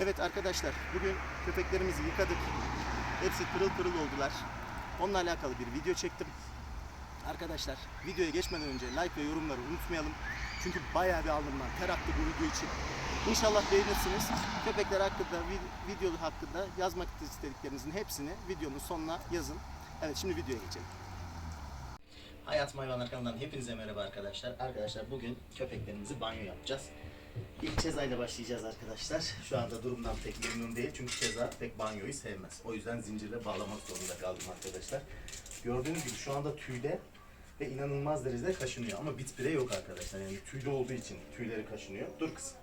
Evet arkadaşlar bugün köpeklerimizi yıkadık. Hepsi pırıl pırıl oldular. Onunla alakalı bir video çektim. Arkadaşlar videoya geçmeden önce like ve yorumları unutmayalım. Çünkü bayağı bir alnımdan ter aktı bu video için. İnşallah beğenirsiniz. Köpekler hakkında, vi- video hakkında yazmak istediklerinizin hepsini videonun sonuna yazın. Evet şimdi videoya geçelim. Hayat Hayvanlar kanalından hepinize merhaba arkadaşlar. Arkadaşlar bugün köpeklerimizi banyo yapacağız. İlk Ceza ile başlayacağız arkadaşlar. Şu anda durumdan pek memnun değil çünkü Ceza pek banyoyu sevmez. O yüzden zincirle bağlamak zorunda kaldım arkadaşlar. Gördüğünüz gibi şu anda tüyde ve inanılmaz derecede kaşınıyor ama bit bile yok arkadaşlar. Yani tüylü olduğu için tüyleri kaşınıyor. Dur kızım.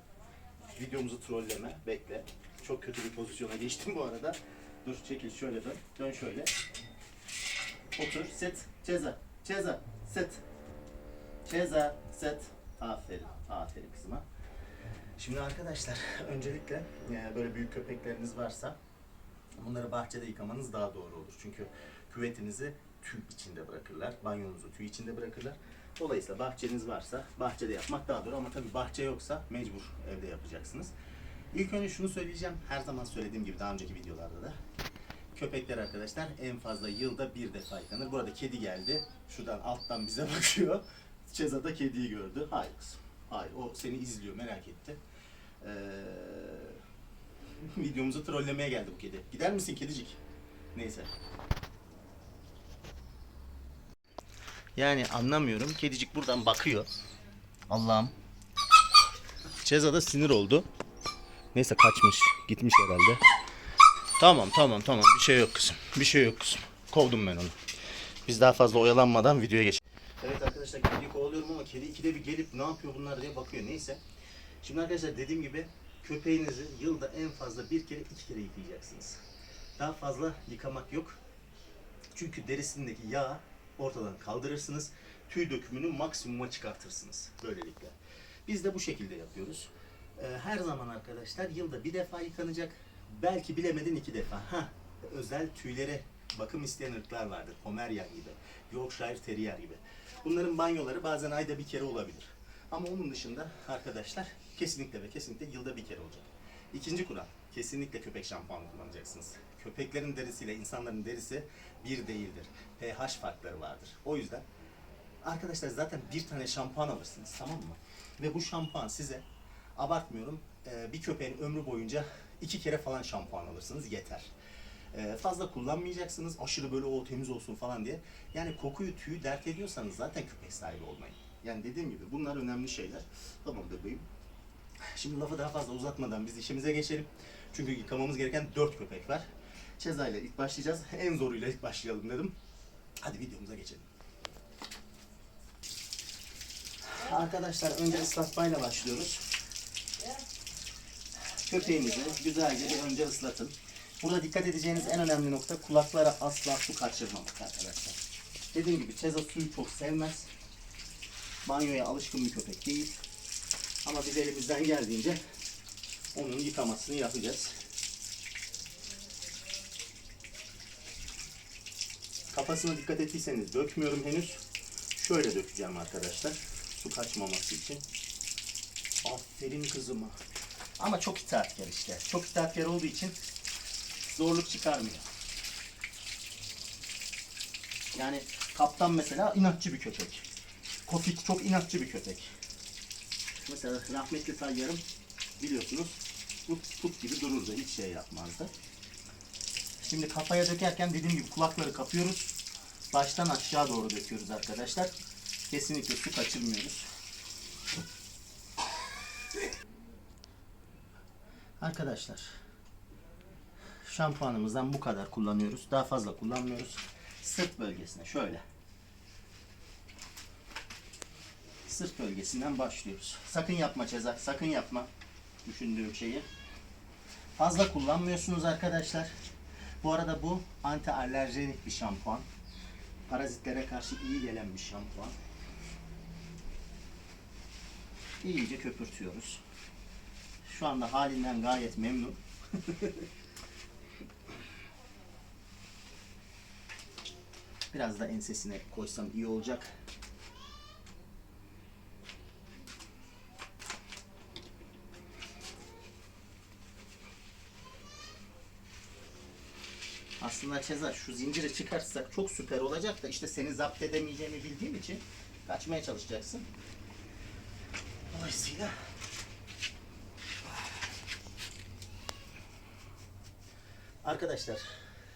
Videomuzu trolleme, bekle. Çok kötü bir pozisyona geçtim bu arada. Dur çekil şöyle dön. Dön şöyle. Otur, set, ceza, ceza, set. Ceza, set. Aferin, aferin kızıma. Şimdi arkadaşlar öncelikle e, böyle büyük köpekleriniz varsa bunları bahçede yıkamanız daha doğru olur. Çünkü küvetinizi tüy içinde bırakırlar, banyonuzu tüy içinde bırakırlar. Dolayısıyla bahçeniz varsa bahçede yapmak daha doğru ama tabii bahçe yoksa mecbur evde yapacaksınız. İlk önce şunu söyleyeceğim. Her zaman söylediğim gibi daha önceki videolarda da. Köpekler arkadaşlar en fazla yılda bir defa yıkanır. Burada kedi geldi. Şuradan alttan bize bakıyor. Ceza da kediyi gördü. Hayır kızım. Hayır o seni izliyor merak etti. Ee, videomuzu trollemeye geldi bu kedi. Gider misin kedicik? Neyse. Yani anlamıyorum. Kedicik buradan bakıyor. Allah'ım. Ceza da sinir oldu. Neyse kaçmış. Gitmiş herhalde. Tamam tamam tamam. Bir şey yok kızım. Bir şey yok kızım. Kovdum ben onu. Biz daha fazla oyalanmadan videoya geç. Evet arkadaşlar kediyi kovalıyorum ama kedi ikide bir gelip ne yapıyor bunlar diye bakıyor. Neyse. Şimdi arkadaşlar dediğim gibi köpeğinizi yılda en fazla bir kere iki kere yıkayacaksınız. Daha fazla yıkamak yok. Çünkü derisindeki yağ ortadan kaldırırsınız. Tüy dökümünü maksimuma çıkartırsınız böylelikle. Biz de bu şekilde yapıyoruz. Ee, her zaman arkadaşlar yılda bir defa yıkanacak. Belki bilemedin iki defa. Ha, özel tüylere bakım isteyen ırklar vardır. Pomeryan gibi, Yorkshire Terrier gibi. Bunların banyoları bazen ayda bir kere olabilir. Ama onun dışında arkadaşlar kesinlikle ve kesinlikle yılda bir kere olacak. İkinci kural, kesinlikle köpek şampuanı kullanacaksınız. Köpeklerin derisiyle insanların derisi bir değildir. pH farkları vardır. O yüzden arkadaşlar zaten bir tane şampuan alırsınız tamam mı? Ve bu şampuan size abartmıyorum bir köpeğin ömrü boyunca iki kere falan şampuan alırsınız yeter. E, fazla kullanmayacaksınız aşırı böyle o temiz olsun falan diye. Yani kokuyu tüyü dert ediyorsanız zaten köpek sahibi olmayın. Yani dediğim gibi bunlar önemli şeyler. Tamam bebeğim. Şimdi lafı daha fazla uzatmadan biz işimize geçelim. Çünkü yıkamamız gereken dört köpek var. Ceza ile ilk başlayacağız. En zoruyla ilk başlayalım dedim. Hadi videomuza geçelim. Arkadaşlar önce ıslatmayla başlıyoruz. Köpeğinizi güzelce bir önce ıslatın. Burada dikkat edeceğiniz en önemli nokta kulaklara asla su kaçırmamak arkadaşlar. Dediğim gibi Ceza suyu çok sevmez. Banyoya alışkın bir köpek değil. Ama biz elimizden geldiğince onun yıkamasını yapacağız. Kafasına dikkat ettiyseniz dökmüyorum henüz. Şöyle dökeceğim arkadaşlar. Su kaçmaması için. Aferin kızıma. Ama çok itaatkar işte. Çok itaatkar olduğu için zorluk çıkarmıyor. Yani kaptan mesela inatçı bir köpek. Kofik çok inatçı bir köpek. Mesela rahmetli Tayyar'ım biliyorsunuz bu put gibi dururdu. Hiç şey yapmazdı. Şimdi kafaya dökerken dediğim gibi kulakları kapıyoruz. Baştan aşağı doğru döküyoruz arkadaşlar. Kesinlikle su kaçırmıyoruz. Arkadaşlar şampuanımızdan bu kadar kullanıyoruz. Daha fazla kullanmıyoruz. Sırt bölgesine şöyle. Sırt bölgesinden başlıyoruz. Sakın yapma Ceza, sakın yapma. Düşündüğüm şeyi. Fazla kullanmıyorsunuz arkadaşlar. Bu arada bu anti alerjenik bir şampuan. Parazitlere karşı iyi gelen bir şampuan. İyice köpürtüyoruz. Şu anda halinden gayet memnun. Biraz da ensesine koysam iyi olacak. Aslında Ceza şu zinciri çıkarsak çok süper olacak da işte seni zapt edemeyeceğimi bildiğim için kaçmaya çalışacaksın. Dolayısıyla Arkadaşlar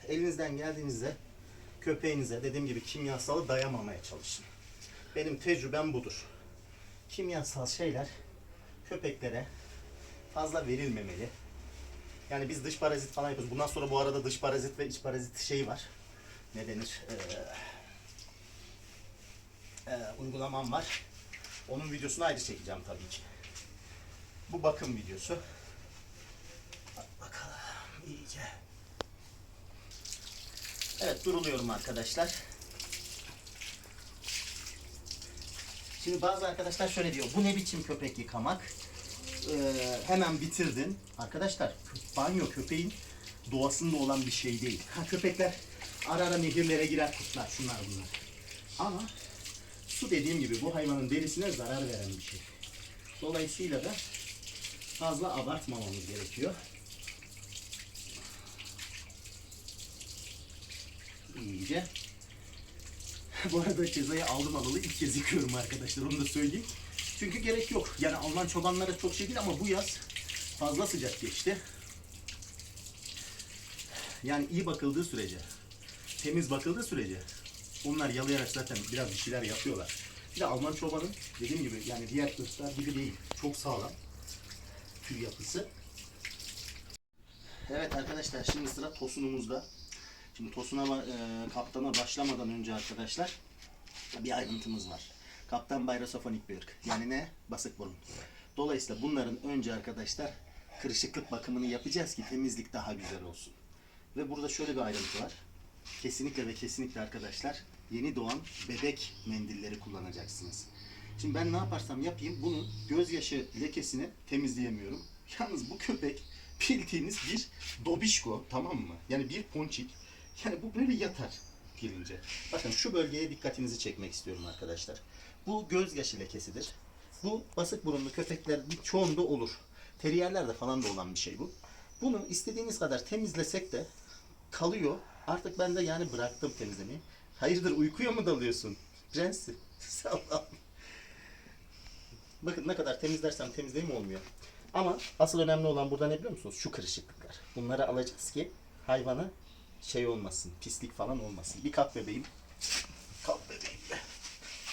elinizden geldiğinizde köpeğinize dediğim gibi kimyasalı dayamamaya çalışın. Benim tecrübem budur. Kimyasal şeyler köpeklere fazla verilmemeli. Yani biz dış parazit falan yapıyoruz. Bundan sonra bu arada dış parazit ve iç parazit şeyi var. Ne denir? Ee, e, uygulamam var. Onun videosunu ayrı çekeceğim tabii ki. Bu bakım videosu. Bak bakalım iyice. Evet duruluyorum arkadaşlar. Şimdi bazı arkadaşlar şöyle diyor. Bu ne biçim köpek yıkamak? Ee, hemen bitirdin. Arkadaşlar banyo köpeğin doğasında olan bir şey değil. Ha, köpekler ara ara nehirlere girer kutlar şunlar bunlar. Ama su dediğim gibi bu hayvanın derisine zarar veren bir şey. Dolayısıyla da fazla abartmamamız gerekiyor. İyice. Bu arada cezayı aldım alalı ilk kez yıkıyorum arkadaşlar onu da söyleyeyim. Çünkü gerek yok. Yani Alman çobanlara çok şey değil ama bu yaz fazla sıcak geçti. Yani iyi bakıldığı sürece, temiz bakıldığı sürece onlar yalayarak zaten biraz bir şeyler yapıyorlar. Bir de Alman çobanın dediğim gibi yani diğer ırklar gibi değil. Çok sağlam tüy yapısı. Evet arkadaşlar şimdi sıra tosunumuzda. Şimdi tosuna e, kaptana başlamadan önce arkadaşlar bir ayrıntımız var. Kaptan bayrosofonik bir ırk. Yani ne? Basık burun. Dolayısıyla bunların önce arkadaşlar kırışıklık bakımını yapacağız ki temizlik daha güzel olsun. Ve burada şöyle bir ayrıntı var. Kesinlikle ve kesinlikle arkadaşlar yeni doğan bebek mendilleri kullanacaksınız. Şimdi ben ne yaparsam yapayım bunun gözyaşı lekesini temizleyemiyorum. Yalnız bu köpek bildiğiniz bir dobişko tamam mı? Yani bir ponçik. Yani bu böyle yatar girince. Bakın şu bölgeye dikkatinizi çekmek istiyorum arkadaşlar. Bu gözyaşı lekesidir. Bu basık burunlu köpekler çoğunda olur. Teriyerlerde falan da olan bir şey bu. Bunu istediğiniz kadar temizlesek de kalıyor. Artık ben de yani bıraktım temizlemeyi. Hayırdır uykuya mı dalıyorsun? Prensim. Allah'ım. Bakın ne kadar temizlersem temizleyeyim olmuyor. Ama asıl önemli olan burada ne biliyor musunuz? Şu kırışıklıklar. Bunları alacağız ki hayvana şey olmasın, pislik falan olmasın. Bir kalk bebeğim. Kalk bebeğim.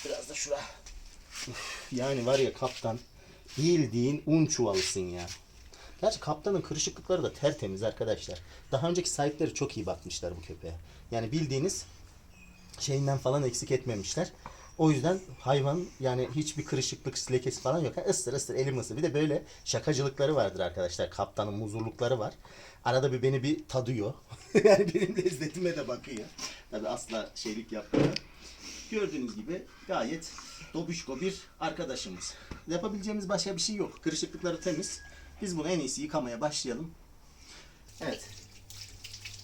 Biraz da şura. Yani var ya kaptan bildiğin un çuvalısın ya. Gerçi kaptanın kırışıklıkları da tertemiz arkadaşlar. Daha önceki sahipleri çok iyi bakmışlar bu köpeğe. Yani bildiğiniz şeyinden falan eksik etmemişler. O yüzden hayvan yani hiçbir kırışıklık, lekesi falan yok. Ha, ıstır ıstır elim ısır. Bir de böyle şakacılıkları vardır arkadaşlar. Kaptanın muzurlukları var. Arada bir beni bir tadıyor. yani benim lezzetime de bakıyor. Tabi asla şeylik yapmıyor. Gördüğünüz gibi gayet dobuşko bir arkadaşımız. Yapabileceğimiz başka bir şey yok. Kırışıklıkları temiz. Biz bunu en iyisi yıkamaya başlayalım. Evet.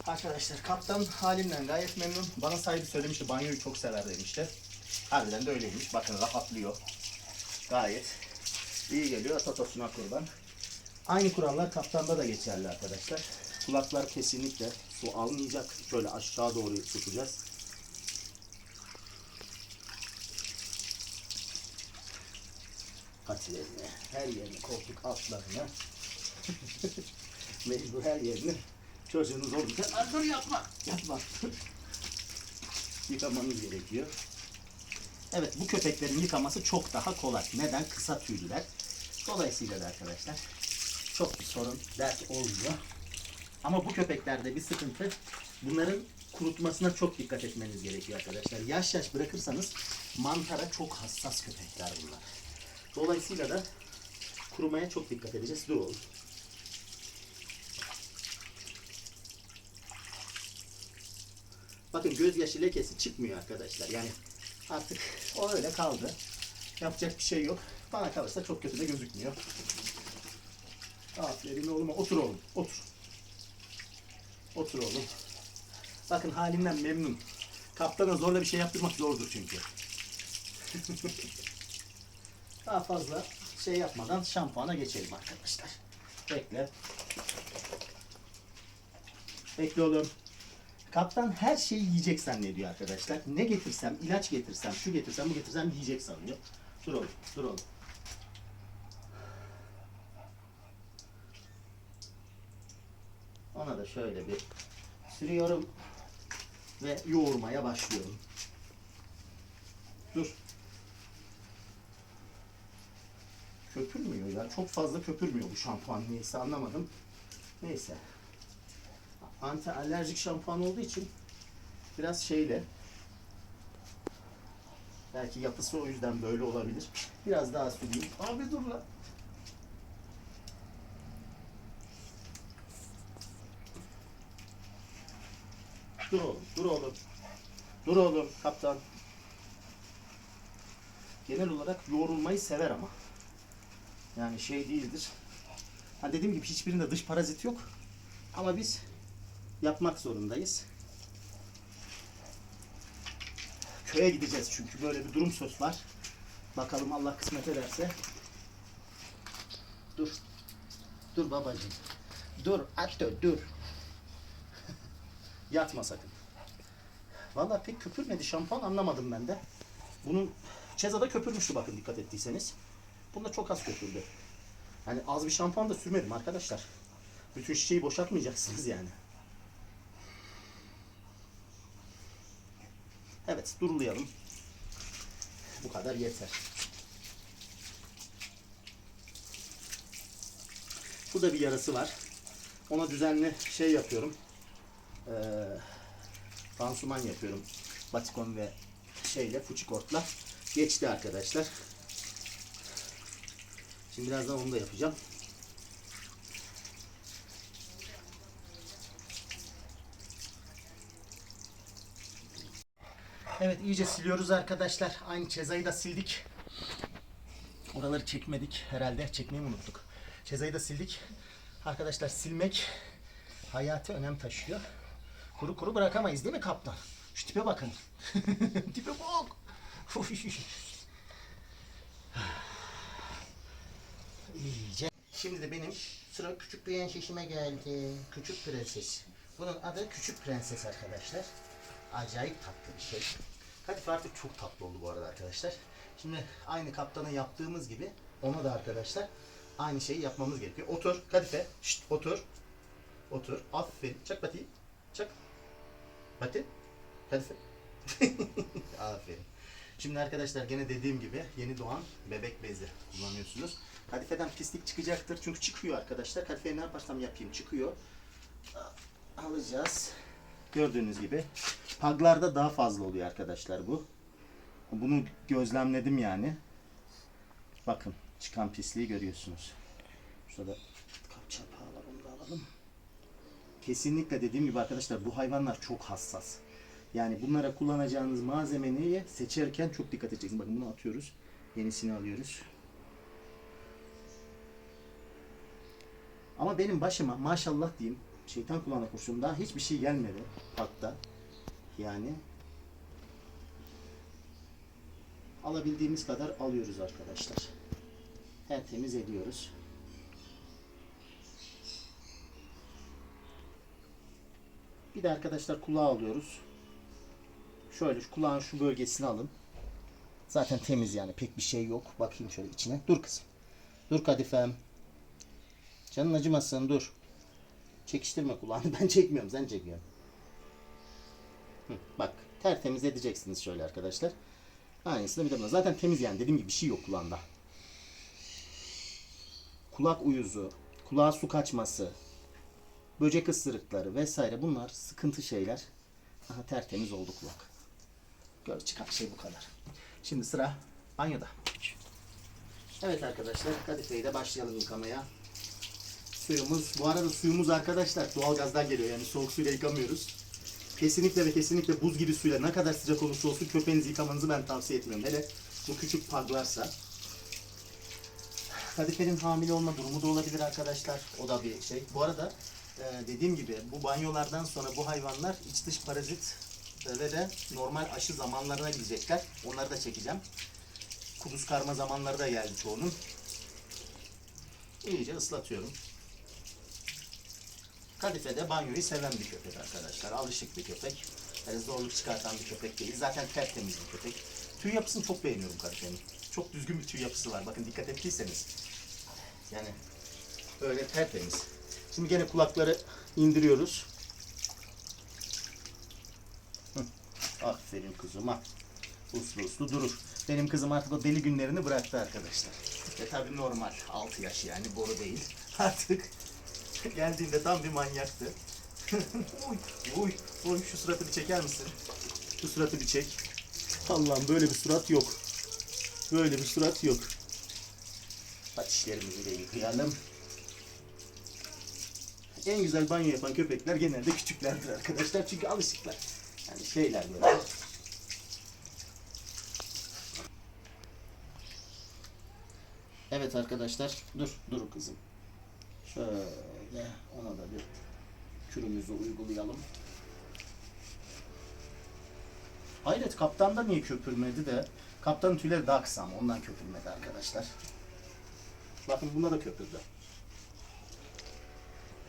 Arkadaşlar kaptan halimden gayet memnun. Bana sahibi söylemişti banyoyu çok sever demişti. Harbiden de öyleymiş. Bakın rahatlıyor. Gayet iyi geliyor. Totosuna kurban. Aynı kurallar kaptanda da geçerli arkadaşlar. Kulaklar kesinlikle su almayacak. Şöyle aşağı doğru tutacağız. Patilerini, her yerini, koltuk altlarını, mecbur her yerini çocuğunuz olunca "Lan dur yapma, yapma. Yıkamanız gerekiyor. Evet bu köpeklerin yıkaması çok daha kolay. Neden? Kısa tüylüler. Dolayısıyla da arkadaşlar çok bir sorun, dert olmuyor. Ama bu köpeklerde bir sıkıntı. Bunların kurutmasına çok dikkat etmeniz gerekiyor arkadaşlar. Yaş yaş bırakırsanız mantara çok hassas köpekler bunlar. Dolayısıyla da kurumaya çok dikkat edeceğiz. Dur oğlum. Bakın gözyaşı lekesi çıkmıyor arkadaşlar. Yani artık o öyle kaldı. Yapacak bir şey yok. Bana kalırsa çok kötü de gözükmüyor. Aferin oğluma. Otur oğlum. Otur. Otur oğlum. Bakın halimden memnun. Kaptana zorla bir şey yaptırmak zordur çünkü. Daha fazla şey yapmadan şampuana geçelim arkadaşlar. Bekle. Bekle oğlum. Kaptan her şeyi yiyecek zannediyor arkadaşlar. Ne getirsem, ilaç getirsem, şu getirsem, bu getirsem yiyecek sanıyor. Dur oğlum, dur oğlum. Ona da şöyle bir sürüyorum ve yoğurmaya başlıyorum. Dur. Köpürmüyor ya. Çok fazla köpürmüyor bu şampuan neyse anlamadım. Neyse. Anti alerjik şampuan olduğu için biraz şeyle belki yapısı o yüzden böyle olabilir. Biraz daha süreyim. Abi dur lan. Dur oğlum, dur oğlum. Dur oğlum, kaptan. Genel olarak yoğrulmayı sever ama. Yani şey değildir. Ha dediğim gibi hiçbirinde dış parazit yok. Ama biz yapmak zorundayız. Köye gideceğiz çünkü böyle bir durum söz var. Bakalım Allah kısmet ederse. Dur. Dur babacığım. Dur Atto dur. Yatma sakın. Vallahi pek köpürmedi şampuan anlamadım ben de. Bunun Ceza'da köpürmüştü bakın dikkat ettiyseniz. Bunda çok az köpürdü. Hani az bir şampuan da sürmedim arkadaşlar. Bütün şişeyi boşaltmayacaksınız yani. Evet durulayalım. Bu kadar yeter. Burada bir yarası var. Ona düzenli şey yapıyorum. Ee, pansuman yapıyorum. Batikon ve şeyle, fuçikortla. Geçti arkadaşlar. Şimdi birazdan onu da yapacağım. Evet iyice siliyoruz arkadaşlar. Aynı cezayı da sildik. Oraları çekmedik herhalde. Çekmeyi unuttuk? Cezayı da sildik. Arkadaşlar silmek hayati önem taşıyor. Kuru kuru bırakamayız değil mi kaptan? Şu tipe bakın. tipe bak. İyice. Şimdi de benim sıra küçük bir şişime geldi. Küçük prenses. Bunun adı küçük prenses arkadaşlar. Acayip tatlı bir şey. Kadife artık çok tatlı oldu bu arada arkadaşlar. Şimdi aynı kaptana yaptığımız gibi ona da arkadaşlar aynı şeyi yapmamız gerekiyor. Otur Kadife. Şşt, otur. Otur. Aferin. Çak patiyi. Çak. Pati. Kadife. Aferin. Şimdi arkadaşlar gene dediğim gibi yeni doğan bebek bezi kullanıyorsunuz. Kadifeden pislik çıkacaktır. Çünkü çıkıyor arkadaşlar. Kadifeye ne yaparsam yapayım çıkıyor. Alacağız. Gördüğünüz gibi. Paglarda daha fazla oluyor arkadaşlar bu. Bunu gözlemledim yani. Bakın çıkan pisliği görüyorsunuz. Şurada çapağı var da alalım. Kesinlikle dediğim gibi arkadaşlar bu hayvanlar çok hassas. Yani bunlara kullanacağınız malzemeyi seçerken çok dikkat edeceksiniz. Bakın bunu atıyoruz. Yenisini alıyoruz. Ama benim başıma maşallah diyeyim şeytan kulağına kurşun hiçbir şey gelmedi hatta. Yani alabildiğimiz kadar alıyoruz arkadaşlar. Tertemiz ediyoruz. Bir de arkadaşlar kulağı alıyoruz. Şöyle şu kulağın şu bölgesini alın. Zaten temiz yani pek bir şey yok. Bakayım şöyle içine. Dur kızım. Dur kadifem. Canın acımasın dur. Çekiştirme kulağını. Ben çekmiyorum sen çekiyorsun. Bak tertemiz edeceksiniz şöyle arkadaşlar. Aynısını bir de buna. Zaten temiz yani dediğim gibi bir şey yok kulağında. Kulak uyuzu, kulağa su kaçması, böcek ısırıkları vesaire bunlar sıkıntı şeyler. Aha tertemiz oldu kulak. Gör çıkan şey bu kadar. Şimdi sıra banyoda. Evet arkadaşlar kadifeyi başlayalım yıkamaya. Suyumuz, bu arada suyumuz arkadaşlar doğalgazdan geliyor yani soğuk suyla yıkamıyoruz. Kesinlikle ve kesinlikle buz gibi suyla ne kadar sıcak olursa olsun köpeğinizi yıkamanızı ben tavsiye etmiyorum. Hele bu küçük paglarsa. Kadifenin hamile olma durumu da olabilir arkadaşlar. O da bir şey. Bu arada e, dediğim gibi bu banyolardan sonra bu hayvanlar iç dış parazit e, ve de normal aşı zamanlarına gidecekler. Onları da çekeceğim. Kuduz karma zamanları da geldi çoğunun. İyice ıslatıyorum. Kadife de banyoyu seven bir köpek arkadaşlar. Alışık bir köpek. Yani zorluk çıkartan bir köpek değil. Zaten tertemiz bir köpek. Tüy yapısını çok beğeniyorum Kadife'nin. Çok düzgün bir tüy yapısı var. Bakın dikkat ettiyseniz. Yani böyle tertemiz. Şimdi gene kulakları indiriyoruz. Hı. Aferin kızıma. Uslu uslu durur. Benim kızım artık o deli günlerini bıraktı arkadaşlar. E tabi normal. 6 yaş yani boru değil. Artık geldiğinde tam bir manyaktı. uy, uy, uy şu suratı bir çeker misin? Şu suratı bir çek. Allah'ım böyle bir surat yok. Böyle bir surat yok. Bak dişlerimizi de yıkayalım. En güzel banyo yapan köpekler genelde küçüklerdir arkadaşlar. Çünkü alışıklar. Yani şeyler böyle. Evet arkadaşlar. Dur, dur kızım. Şöyle ona da bir kürümüzü uygulayalım. Hayret kaptanda niye köpürmedi de kaptanın tüyleri daha kısa ama ondan köpürmedi arkadaşlar. Bakın buna da köpürdü.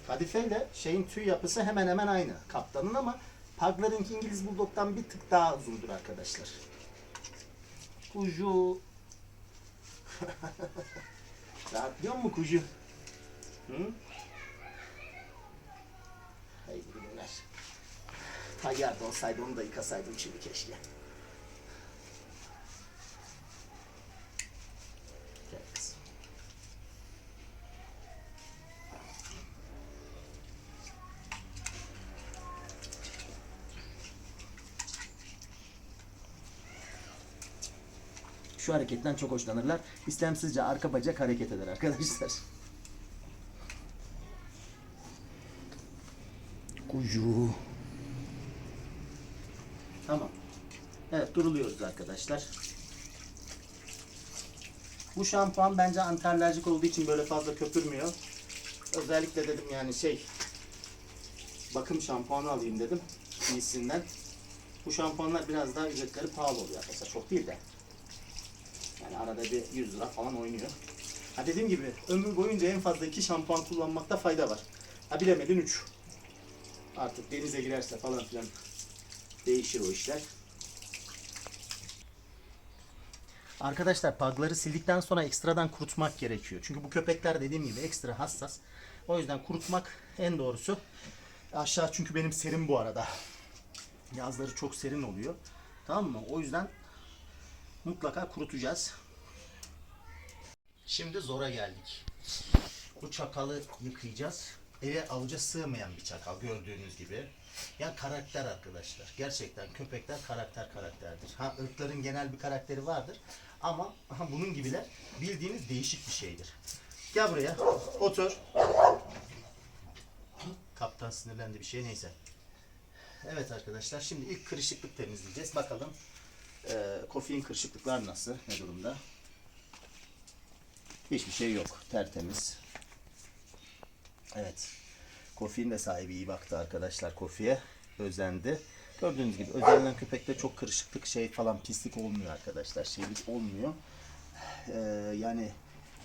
Kadife ile şeyin tüy yapısı hemen hemen aynı kaptanın ama Pug'larınki İngiliz Bulldog'dan bir tık daha uzundur arkadaşlar. Kuju. Rahatlıyor mu kuju? Hı? Tayyar da olsaydı onu da yıkasaydım şimdi keşke. Şu hareketten çok hoşlanırlar. İstemsizce arka bacak hareket eder arkadaşlar. Kuyu. Tamam. Evet duruluyoruz arkadaşlar. Bu şampuan bence antialerjik olduğu için böyle fazla köpürmüyor. Özellikle dedim yani şey bakım şampuanı alayım dedim iyisinden. Bu şampuanlar biraz daha ücretleri pahalı oluyor arkadaşlar. Çok değil de. Yani arada bir 100 lira falan oynuyor. Ha dediğim gibi ömür boyunca en fazla iki şampuan kullanmakta fayda var. Ha bilemedin 3. Artık denize girerse falan filan değişir o işler. Arkadaşlar pagları sildikten sonra ekstradan kurutmak gerekiyor. Çünkü bu köpekler dediğim gibi ekstra hassas. O yüzden kurutmak en doğrusu. Aşağı çünkü benim serin bu arada. Yazları çok serin oluyor. Tamam mı? O yüzden mutlaka kurutacağız. Şimdi zora geldik. Bu çakalı yıkayacağız. Eve avuca sığmayan bir çakal gördüğünüz gibi. Ya karakter arkadaşlar. Gerçekten köpekler karakter karakterdir. Ha ırkların genel bir karakteri vardır. Ama aha, bunun gibiler bildiğiniz değişik bir şeydir. Gel buraya. Otur. Kaptan sinirlendi bir şey neyse. Evet arkadaşlar şimdi ilk kırışıklık temizleyeceğiz. Bakalım e, Kofi'nin kırışıklıklar nasıl? Ne durumda? Hiçbir şey yok. Tertemiz. Evet. Kofi'nin de sahibi iyi baktı arkadaşlar Kofi'ye. Özendi. Gördüğünüz gibi özenilen köpekte çok kırışıklık şey falan pislik olmuyor arkadaşlar. Şeylik olmuyor. Ee, yani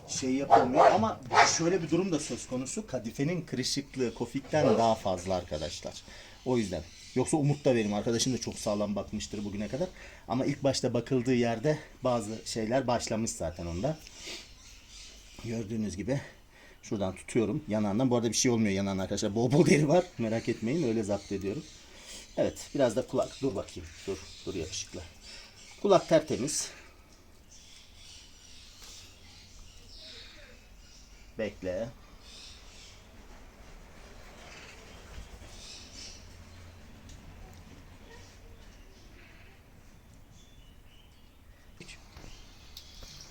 şey yapılmıyor ama şöyle bir durum da söz konusu. Kadifenin kırışıklığı Kofik'ten daha fazla arkadaşlar. O yüzden. Yoksa Umut da benim arkadaşım da çok sağlam bakmıştır bugüne kadar. Ama ilk başta bakıldığı yerde bazı şeyler başlamış zaten onda. Gördüğünüz gibi şuradan tutuyorum yanağından. Bu arada bir şey olmuyor yanağında arkadaşlar. Bol bol deri var. Merak etmeyin öyle zapt ediyorum. Evet biraz da kulak. Dur bakayım. Dur. Dur yakışıklı. Kulak tertemiz. Bekle.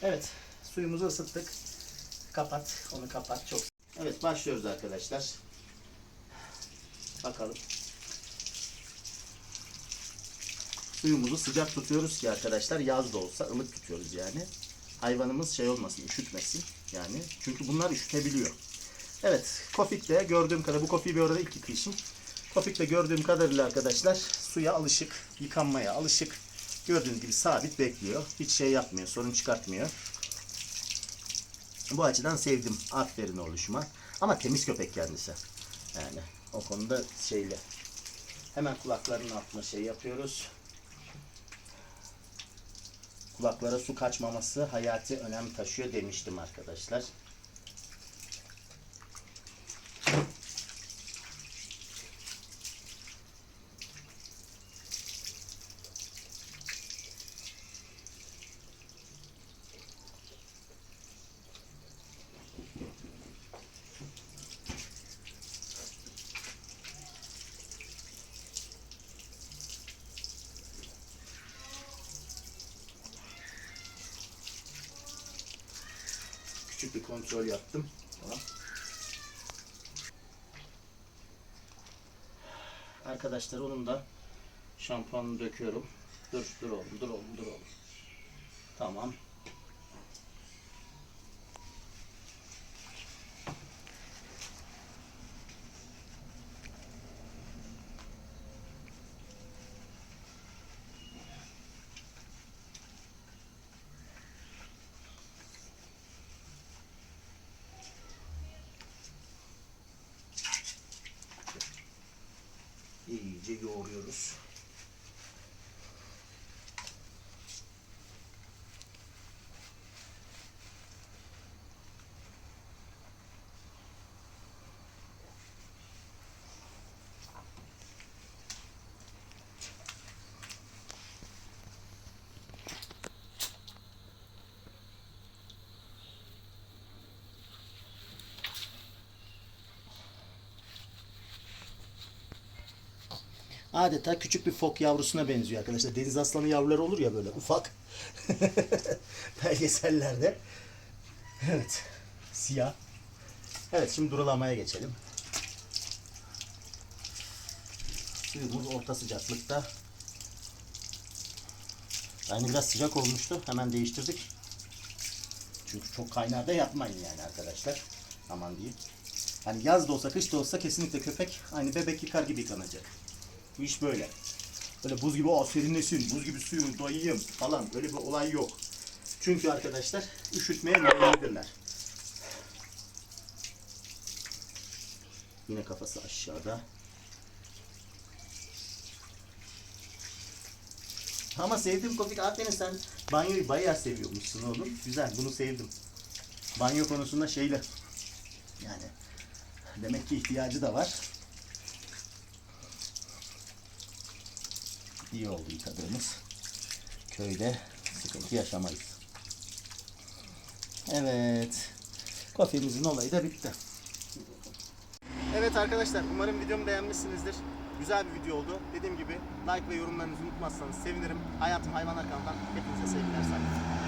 Evet, suyumuzu ısıttık. Kapat, onu kapat. Çok. Evet, başlıyoruz arkadaşlar. Bakalım. Suyumuzu sıcak tutuyoruz ki arkadaşlar yaz da olsa ılık tutuyoruz yani. Hayvanımız şey olmasın, üşütmesin yani. Çünkü bunlar üşütebiliyor. Evet, Kofik de gördüğüm kadar, bu Kofik'i bir arada ilk yıkayışım. Kofik de gördüğüm kadarıyla arkadaşlar suya alışık, yıkanmaya alışık. Gördüğünüz gibi sabit bekliyor. Hiç şey yapmıyor, sorun çıkartmıyor. Bu açıdan sevdim. Aferin oluşuma. Ama temiz köpek kendisi. Yani o konuda şeyle. Hemen kulaklarının altına şey yapıyoruz. Kulaklara su kaçmaması hayati önem taşıyor demiştim arkadaşlar. Küçük bir kontrol yaptım. Tamam. Arkadaşlar onun da şampuanını döküyorum. Dur, dur oğlum, dur oğlum, dur oğlum. Tamam. İyice yoğuruyoruz. Adeta küçük bir fok yavrusuna benziyor arkadaşlar. Deniz aslanı yavruları olur ya böyle ufak. Belgesellerde. Evet. Siyah. Evet şimdi durulamaya geçelim. Suyumuz orta sıcaklıkta. Yani biraz sıcak olmuştu. Hemen değiştirdik. Çünkü çok kaynarda yapmayın yani arkadaşlar. Aman diyeyim. Hani yaz da olsa kış da olsa kesinlikle köpek aynı bebek yıkar gibi yıkanacak. Bu iş böyle. Böyle buz gibi serinlesin, buz gibi suyu dayayım falan böyle bir olay yok. Çünkü arkadaşlar üşütmeye meyillidirler. Yine kafası aşağıda. Ama sevdim Kofik. Aferin sen banyoyu bayağı seviyormuşsun oğlum. Güzel bunu sevdim. Banyo konusunda şeyle yani demek ki ihtiyacı da var. İyi oldu yıkadığımız. Köyde sıkıntı yaşamayız. Evet. Kafemizin olayı da bitti. Evet arkadaşlar umarım videomu beğenmişsinizdir. Güzel bir video oldu. Dediğim gibi like ve yorumlarınızı unutmazsanız sevinirim. Hayatım Hayvanlar kanalından hepinize sevgiler saygılar.